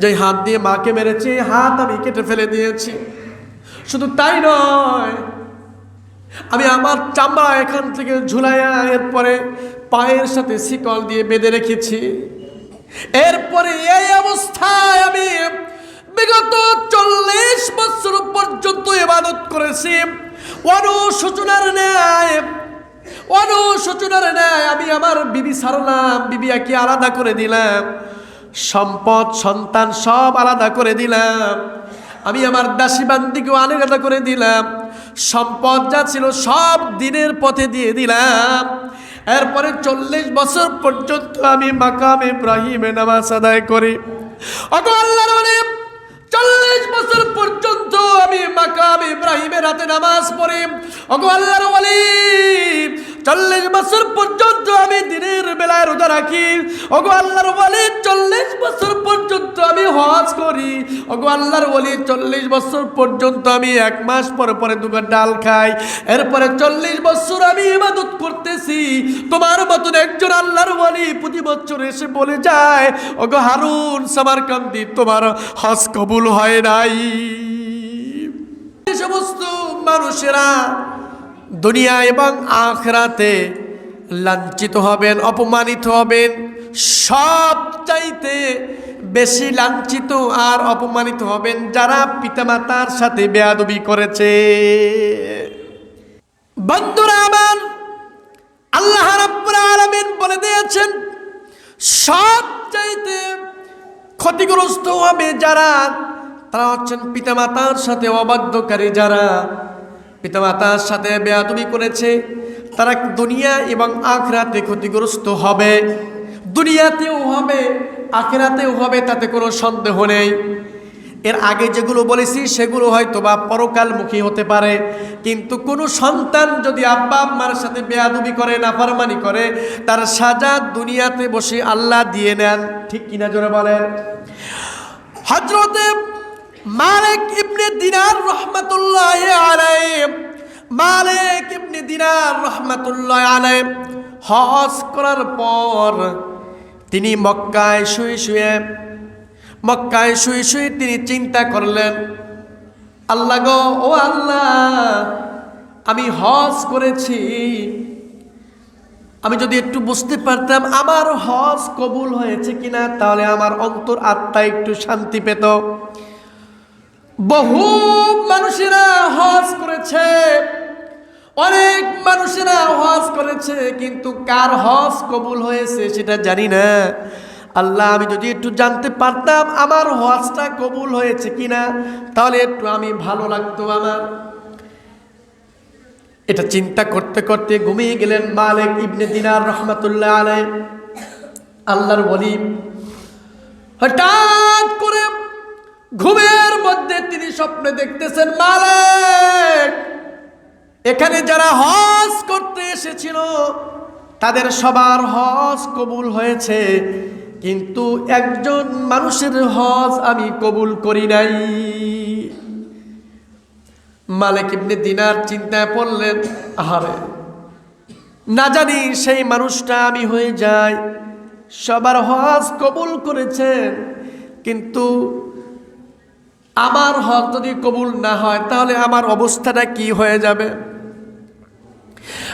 যে হাত দিয়ে মাকে মেরেছি হাত আমি কেটে ফেলে দিয়েছি। শুধু তাই নয়, আমি আমার চামড়া এখান থেকে ঝুলাইয়া এরপরে পায়ের সাথে শিকল দিয়ে বেঁধে রেখেছি। এরপরে এই অবস্থায় আমি বিগত চল্লিশ বছর পর্যন্ত ইবাদত করেছি। অনুশোচনার ন্যায় অনুশোচনার ন্যায় আমি আমার বিবি সারলাম বিবি বিবিয়াকে আলাদা করে দিলাম। সম্পদ, সন্তান সব আলাদা করে দিলাম। আমি আমার দাসী বান্দিকেও আলাদা করে দিলাম। সম্পদ যা ছিল সব দিনের পথে দিয়ে দিলাম। এরপরে চল্লিশ বছর পর্যন্ত আমি মাকাম ইব্রাহিমে নামাজ আদায় করি। আল্লাহর চল্লিশ বছর পর্যন্ত আমি মাকাম ইব্রাহিমের রাতে নামাজ পড়ি। অগো আল্লাহর চল্লিশ বছর পর্যন্ত রোজা রাখি অগো আল্লাহর ওয়ালি চল্লিশ বছর পর্যন্ত আমি হজ করি। অগো আল্লাহর ওয়ালি চল্লিশ বছর পর্যন্ত আমি এক মাস পরে পরে দুটো ডাল খাই। এরপরে চল্লিশ বছর আমি ইবাদত করতেছি। তোমার মতন একজন আল্লাহর ওয়ালি প্রতি বছর এসে বলে যায়, ওগো হারুন সামারকান্দি, তোমার হজ কবুল হয় নাই। সমস্ত মানুষেরা দুনিয়া এবং আখরাতে লাঞ্ছিত হবেন, অপমানিত হবেন, সব চাইতে বেশি লাঞ্ছিত আর অপমানিত হবেন যারা পিতামাতার সাথে বেয়াদবি করেছে। বন্ধুরা আমার, আল্লাহ রাব্বুল বলে দিয়েছেন, সব চাইতে ক্ষতিগ্রস্ত হবে যারা, তারা হচ্ছেন পিতামাতার সাথে অবাধ্যকারী যারা পিতামাতার সাথে বেয়াদবি করেছে। তারা দুনিয়া এবং আখরাতে ক্ষতিগ্রস্ত হবে। দুনিয়াতেও হবে, আখেরাতেও হবে, তাতে কোনো সন্দেহ নেই। এর আগে যেগুলো বলেছি, সেগুলো হয়তো বা পরকালমুখী হতে পারে। কিন্তু কোনো সন্তান যদি আব্বা আম্মার সাথে বেয়াদবি করে, নাফরমানি করে, তার সাজা দুনিয়াতে বসে আল্লাহ দিয়ে নেন। ঠিক কিনা জোরে বলেন? হজরতে মালিক ইবনে দিনার রহমাতুল্লাহ আলাই মালিক ইবনে দিনার রহমাতুল্লাহ আলাই হজ করার পর তিনি মক্কায় শুয়ে শুয়ে, মক্কায় শুয়ে শুয়ে তিনি চিন্তা করলেন, আল্লাহ গো, ও আল্লাহ, আমি হজ করেছি। আমি যদি একটু বুঝতে পারতাম আমার হজ কবুল হয়েছে কিনা, তাহলে আমার অন্তর আত্মা একটু শান্তি পেত। বহু মানুষেরা হজ করেছে, অনেক মানুষেরা হজ করেছে, কিন্তু কার হজ কবুল হয়েছে সেটা জানি না। আল্লাহ, আমি যদি একটু জানতে পারতাম আমার হজটা কবুল হয়েছে কিনা, তাহলে একটু আমি ভালো লাগতো আমার। এটা চিন্তা করতে করতে ঘুমিয়ে গেলেন মালিক ইবনে দিনার রহমাতুল্লাহ আলে আল্লাহর বলি হঠাৎ করে তিনি স্বপ্নে দেখতেছেন মালিক। এখানে যারা হজ করতে এসেছিল, তাদের সবার হজ কবুল হয়েছে। কিন্তু একজন মানুষের হজ আমি কবুল করি নাই। মালিক ইবনে দিনার চিন্তায় পড়লেন, আহারে, না জানি সেই মানুষটা আমি হয়ে যাই। সবার হজ কবুল করেছেন, কিন্তু আমার হজ যদি কবুল না হয়, তাহলে আমার অবস্থাটা কি হয়ে যাবে?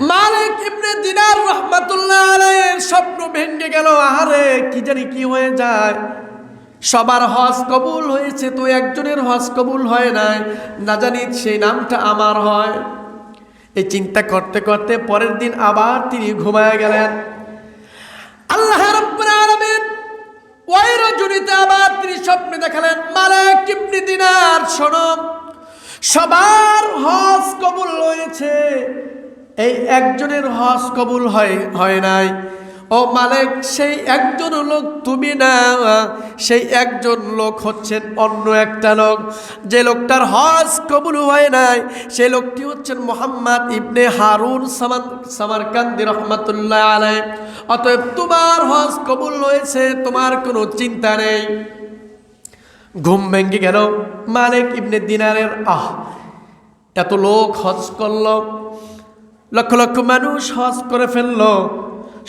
মালিক ইবনে দিনার রহমাতুল্লাহ আলাইহির স্বপ্ন ভেঙে গেল। আহারে, কি জানি কি হয়ে যায়? সবার হজ কবুল হয়েছে তো একজনের হজ কবুল হয় নাই। না জানি সেই নামটা আমার হয়। এই চিন্তা করতে করতে পরের দিন আবার তিনি ঘুমায় গেলেন। রজনীতে আবার তিনি স্বপ্নে দেখালেন, মালিক ইবনে দিনার, শোনো। সবার হজ কবুল হয়েছে, এই একজনের হজ কবুল হয় হয় নাই। ও মালিক, সেই একজন লোক তুমি না। সেই একজন লোক হচ্ছেন অন্য একটা লোক। যে লোকটার হজ কবুল হয় নাই সেই লোকটি হচ্ছেন মোহাম্মদ ইবনে হারুন সামান সামারকান্দি রহমাতুল্লাহ আলাই অতএব তোমার হজ কবুল হয়েছে, তোমার কোনো চিন্তা নেই। ঘুম ভেঙে গেল। মালিক ইবনে দিনারের, আহ, এত লোক হজ করল। লক্ষ লক্ষ মানুষ হজ করে ফেলল।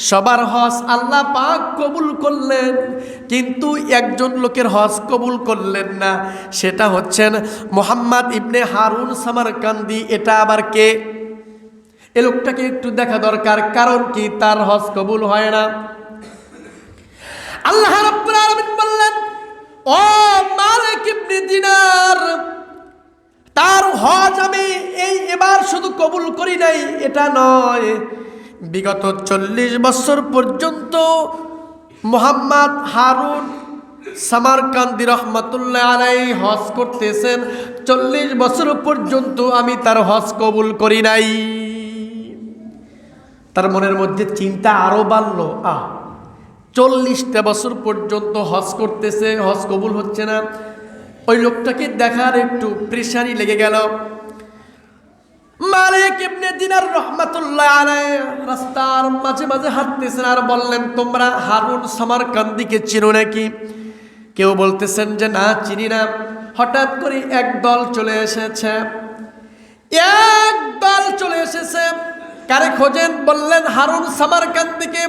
সবার হজ আল্লাহ পাক কবুল করলেন, কিন্তু একজন লোকের হজ কবুল করলেন না। সেটা হচ্ছেন মোহাম্মদ ইবনে হারুন সামার সামারকান্দি। এটা আবার কে? এ লোকটাকে একটু দেখা দরকার, কারণ কি? তার হজ কবুল হয় না। আল্লাহ বললেন, ও মালিক ইবনে দিনার, তার হজ আমি এই এবার শুধু কবুল করি নাই, এটা নয়। বিগত চল্লিশ বছর পর্যন্ত মোহাম্মদ হারুন সামারকান্দি রহমতুল্লাহ আলাই হজ করতেছেন। চল্লিশ বছর পর্যন্ত আমি তার হজ কবুল করি নাই। তার মনের মধ্যে চিন্তা আরও বাড়লো। আহ, চল্লিশটা বছর পর্যন্ত হজ করতেছে, হজ কবুল হচ্ছে না। ওই লোকটাকে দেখার একটু প্রেশারি লেগে গেল। মালিক ইবনে দিনার রহমাতুল্লাহ আলাই রাস্তার মাঝে মাঝে হাঁটতেছেন আর বললেন, তোমরা হারুন সামারকান্দিকে চিনো নাকি? কেউ বলতেছেন যে, না, চিনি না। হঠাৎ করে এক দল চলে এসেছে। এক দল চলে এসেছে। কারে খোঁজেন? বললেন, হারুন সামারকান্দিকে।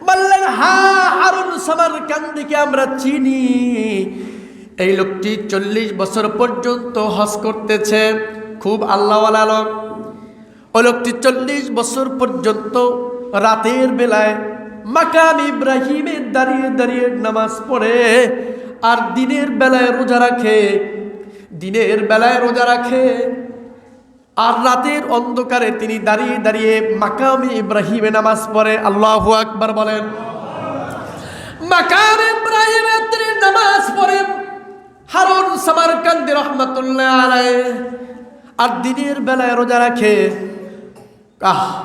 বললেন, হা, হারুন সামারকান্দিকে আমরা চিনি। এই লোকটি চল্লিশ বছর পর্যন্ত হজ করতেছে। খুব আল্লাহওয়ালা লোক ওই লোকটি চল্লিশ বছর পর্যন্ত রাতের বেলায় মাকাম ইব্রাহিমে দাঁড়িয়ে দাঁড়িয়ে নামাজ পড়ে আর দিনের বেলায় রোজা রাখে। দিনের বেলায় রোজা রাখে। আর রাতের অন্ধকারে তিনি দাঁড়িয়ে দাঁড়িয়ে মাকামে ইব্রাহিমে নামাজ পড়ে। আল্লাহু আকবার বলেন। মাকাম ইব্রাহিমে তিনি নামাজ পড়ে হারুন সামারকান্দি রহমতুল্লাহ আলাই আর দিনের বেলায় রোজা রাখে। আহ,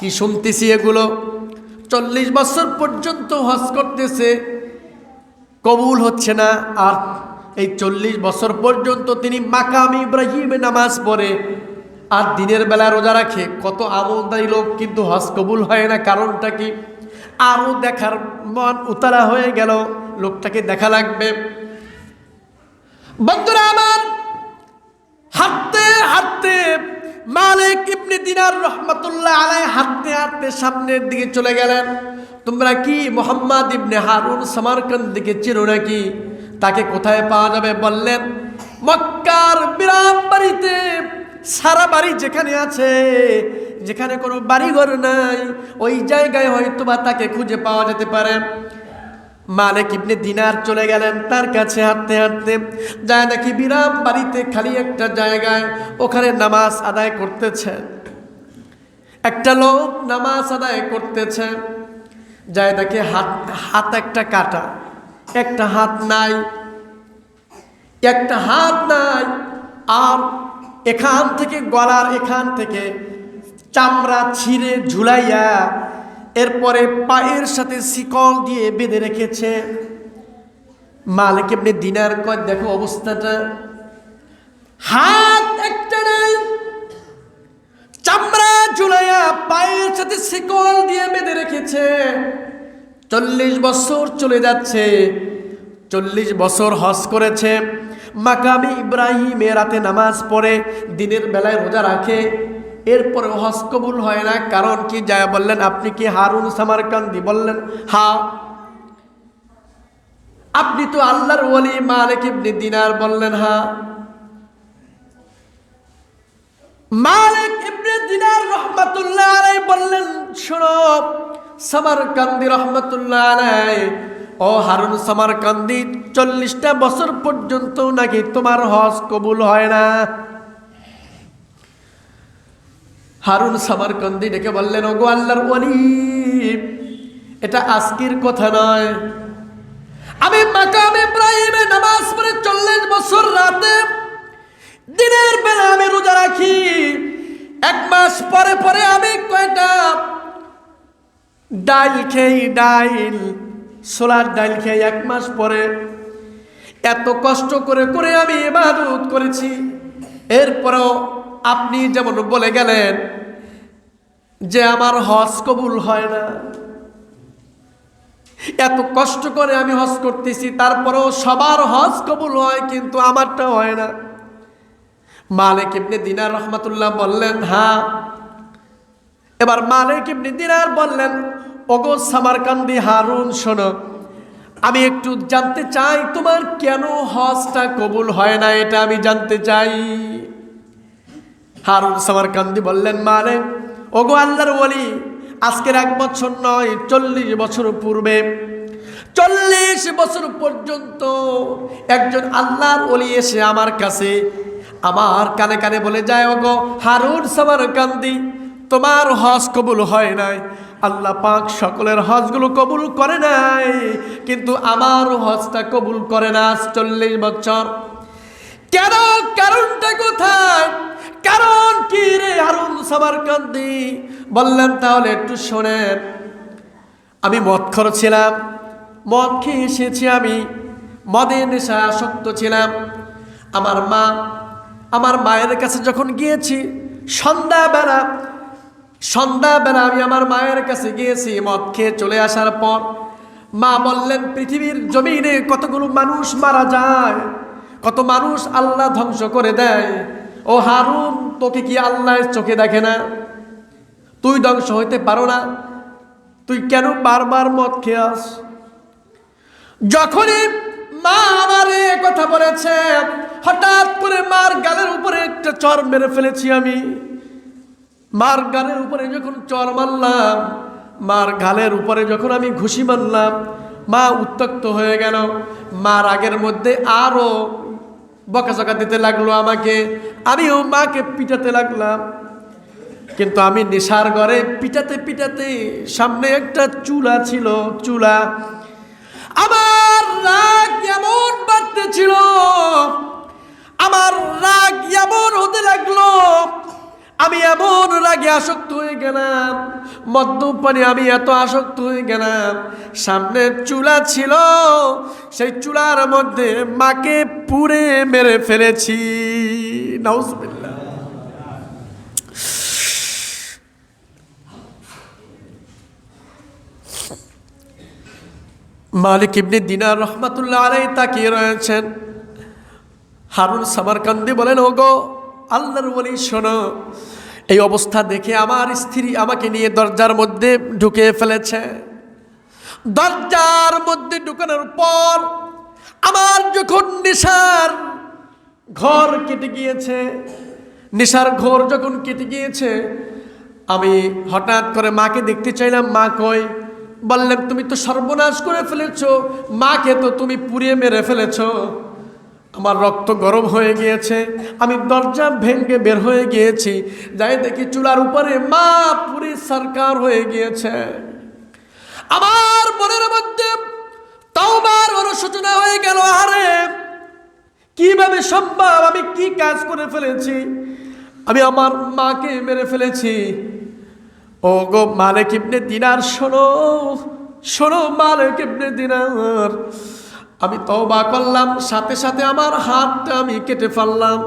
কি শুনতেছি এগুলো? চল্লিশ বছর পর্যন্ত হজ করতেছে। কবুল হচ্ছে না। আর এই চল্লিশ বছর পর্যন্ত তিনি মাকাম ইব্রাহিমে নামাজ পড়ে। আর দিনের বেলা রোজা রাখে। কত আমলদারি লোক কিন্তু হজ কবুল হয় না। কারণটা কি? আরও দেখার মন উতারা হয়ে গেল। লোকটাকে দেখা লাগবে। বন্ধুরা আমার হাঁটতে হাঁটতে মালিক ইবনে দিনার রহমতুল্লাহ আলাই হাঁটতে হাঁটতে সামনের দিকে চলে গেলেন। তোমরা কি মোহাম্মদ ইবনে হারুন সামারকান দিকে চিনো নাকি? তাকে কোথায় পাওয়া যাবে বললেন, মক্কার বিরাম বাড়িতে, সারা বাড়ি যেখানে আছে, যেখানে কোনো বাড়িঘর নাই, ওই জায়গায় হয়তো বা তাকে খুঁজে পাওয়া যেতে পারে। মালিক ইবনে দিনার চলে গেলেন তার কাছে হাঁটতে হাঁটতে। যায় নাকি বিরাম বাড়িতে খালি একটা জায়গায় ওখানে নামাজ আদায় করতেছে। একটা লোক নামাজ আদায় করতেছে। যায় দেখে হাত হাত একটা কাটা। একটা হাত নাই। একটা হাত নাই। আর এখান থেকে গলার এখান থেকে চামড়া ছিঁড়ে ঝুলাইয়া এরপরে পায়ের সাথে শিকল দিয়ে বেঁধে রেখেছে। মালিক এমনি দিনার কয়, দেখো অবস্থাটা। হাত একটা নাই। চামড়া ঝুলাইয়া পায়ের সাথে শিকল দিয়ে বেঁধে রেখেছে। চল্লিশ বছর চলে যাচ্ছে। চল্লিশ বছর হজ করেছে। মাকামি ইব্রাহিম রাতে নামাজ পড়ে, দিনের বেলায় রোজা রাখে। এরপরে হজ কবুল হয় না, কারণ কি যায় বললেন, আপনি কি হারুন সামারকান্দি বললেন? হা। আপনি তো আল্লাহর ওলি, মালিক ইবনে দিনার বললেন, হা। মালিক ইবনে দিনার রহমাতুল্লাহ আলাই বললেন, শোনো, সামারকান্দি রহমাতুল্লাহ আলাই ও হারুন সামারকান্দি, চল্লিশটা বছর পর্যন্ত নাকি তোমার হজ কবুল হয় না? হারুন সামারকান্দি ডেকে বললেন, ওগো আল্লাহর ওলি এটা আজকের কথা নয়। আমি মাকাম ইব্রাহিমে নামাজ পড়ে চল্লিশ বছর রাতে দিনের বেলা আমি রোজা রাখি। এক মাস পরে পরে আমি কয়টা ডাইল খেই, ডাইল, সোলার ডাইল খেয়ে এক মাস পরে। এত কষ্ট করে করে আমি ইবাদত করেছি। এরপরেও আপনি যেমন বলে গেলেন যে আমার হজ কবুল হয় না। এত কষ্ট করে আমি হজ করতেছি, তারপরেও সবার হজ কবুল হয় কিন্তু আমারটা হয় না। মালিক ইবনে দিনার রহমাতুল্লাহ বললেন হ্যাঁ। এবার মালিক ইবনে দিনার বললেন, ওগো সামারকান্দি হারুন, শোনো, আমি একটু জানতে চাই তোমার কেন হজটা কবুল হয় না, এটা আমি জানতে চাই। হারুন সামারকান্দি বললেন মানে ওগো আল্লাহর ওলি, আজকের এক বছর নয়, চল্লিশ বছর পূর্বে, চল্লিশ বছর পর্যন্ত একজন আল্লাহর ওলি এসে আমার কাছে আমার কানে কানে বলে, যায় ওগো হারুন সামারকান্দি, তোমার হজ কবুল হয় নাই। আল্লাহ পাক সকলের হজগুলো কবুল করে নাই, কিন্তু আমার হজটা কবুল করে না চল্লিশ বছর। কেন? কারণটা কোথায়? কারণ কি রে হারুন সামারকান্দি বললেন, তাহলে একটু শোনেন। আমি মদখর ছিলাম, মদ খেয়ে এসেছি আমি। মদে নেশা আসক্ত ছিলাম। আমার মা, আমার মায়ের কাছে যখন গিয়েছি, সন্ধ্যাবেলা সন্ধ্যাবেলা আমি আমার মায়ের কাছে গিয়েছি মদ খেয়ে চলে আসার পর, মা বললেন, পৃথিবীর জমিনে কতগুলো মানুষ মারা যায়? কত মানুষ আল্লাহ ধ্বংস করে দেয়? ও হারুন, তোকে কি আল্লাহর চোখে দেখে না? তুই ধ্বংস হইতে পারো না। তুই কেন বারবার মদ খেয়ে আস? যখনই মা আমার কথা বলেছে, হঠাৎ করে মার গালের উপরে একটা চর মেরে ফেলেছি আমি। মার গালের উপরে যখন চর মারলাম, মার গালের উপরে যখন আমি ঘুষি মারলাম, মা উত্তক্ত হয়ে গেল। মার আগের মধ্যে আরও বকাচকা দিতে লাগল আমাকে। আমিও মাকে পিটাতে লাগলাম। কিন্তু আমি নেশার ঘরে পিটাতে পিটাতে সামনে একটা চুলা ছিল, চুলা। আমার রাগ এমন বাড়তে ছিল আমার রাগ এমন হতে লাগল। আমি এমন রাগে আসক্ত হয়ে গেলাম মদ্যপানে আমি এত আসক্ত হয়ে গেলাম। সামনে চুলা ছিল, সেই চুলার মধ্যে মাকে পুড়ে মেরে ফেলেছি। মালিক ইবনে দিনার রহমাতুল্লাহ আলাই তাকিয়ে রয়েছেন। হারুন সামারকান্দি বলেন, ওগো আল্লাহর বলি শোনো, এই অবস্থা দেখে আমার স্ত্রী আমাকে নিয়ে দরজার মধ্যে ঢুকে ফেলেছে। দরজার মধ্যে ঢুকানোর পর আমার যখন নেশার ঘর কেটে গিয়েছে, নেশার ঘর যখন কেটে গিয়েছে, আমি হঠাৎ করে মাকে দেখতে চাইলাম, মা কই বললেন তুমি তো সর্বনাশ করে ফেলেছ, মাকে তো তুমি পুড়িয়ে মেরে ফেলেছ। আমার রক্ত গরম হয়ে গিয়েছে, আমি দরজা ভেঙে বের হয়ে গিয়েছি। যাই দেখি চুলার উপরে মা পুরি সরকার হয়ে গিয়েছে। আমার মনের মধ্যে তওবার অনুশোচনা হয়ে গেল আরে কীভাবে সম্ভব? আমি কি কাজ করে ফেলেছি? আমি আমার মাকে মেরে ফেলেছি। ও গো মালিক ইবনে দিনার, শোনো শোনো মালিক ইবনে দিনার। আমি তওবা করলাম, সাথে সাথে আমার হাতটা আমি কেটে ফেললাম।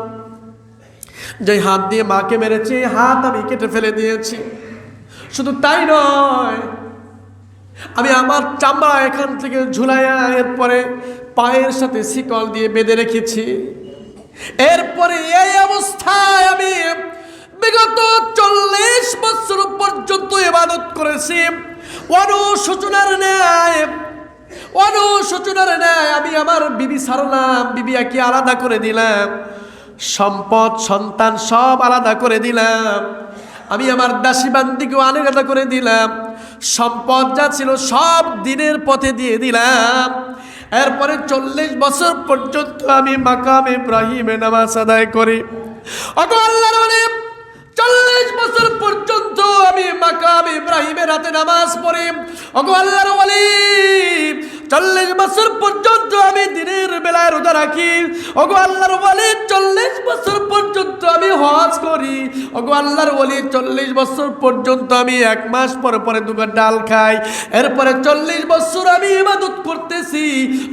যে হাত দিয়ে মাকে মেরেছি হাত আমি কেটে ফেলে দিয়েছি। শুধু তাই নয়, আমি আমার চামড়া এখান থেকে ঝুলাইয়া এরপরে পায়ের সাথে শিকল দিয়ে বেঁধে রেখেছি। এরপরে এই অবস্থায় আমি বিগত চল্লিশ বছর পর্যন্ত ইবাদত করেছি। অনুশোচনার ন্যায় অনুশোচনার ন্যায় আমি আমার বিবি সারলাম বিবিয়াকে আলাদা করে দিলাম। সম্পদ, সন্তান সব আলাদা করে দিলাম। আমি আমার দাসী বান্দিকেও আলাদা করে দিলাম। সম্পদ যা ছিল সব দিনের পথে দিয়ে দিলাম। এরপরে চল্লিশ বছর পর্যন্ত আমি মাকাম ইব্রাহিমে নামাজ আদায় করি। অগো আল্লাহর চল্লিশ বছর পর্যন্ত আমি মাকাম ইব্রাহিমের হাতে নামাজ পড়ি। অগো আল্লাহর ওয়ালি চল্লিশ বছর পর্যন্ত আমি দিনের বেলায় রোজা রাখি। অগো আল্লাহর ওয়ালি চল্লিশ বছর পর্যন্ত আমি হজ করি। অগো আল্লাহর বলি চল্লিশ বছর পর্যন্ত আমি এক মাস পরে পরে দুবার ডাল খাই। এরপরে চল্লিশ বছর আমি ইবাদত করতেছি।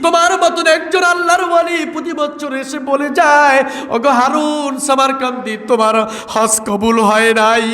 তোমার মতন একজন আল্লাহর বলি প্রতি বছর এসে বলে যায়, ওগো হারুন সামারকান্দি তোমার হজ কবুল হয় নাই।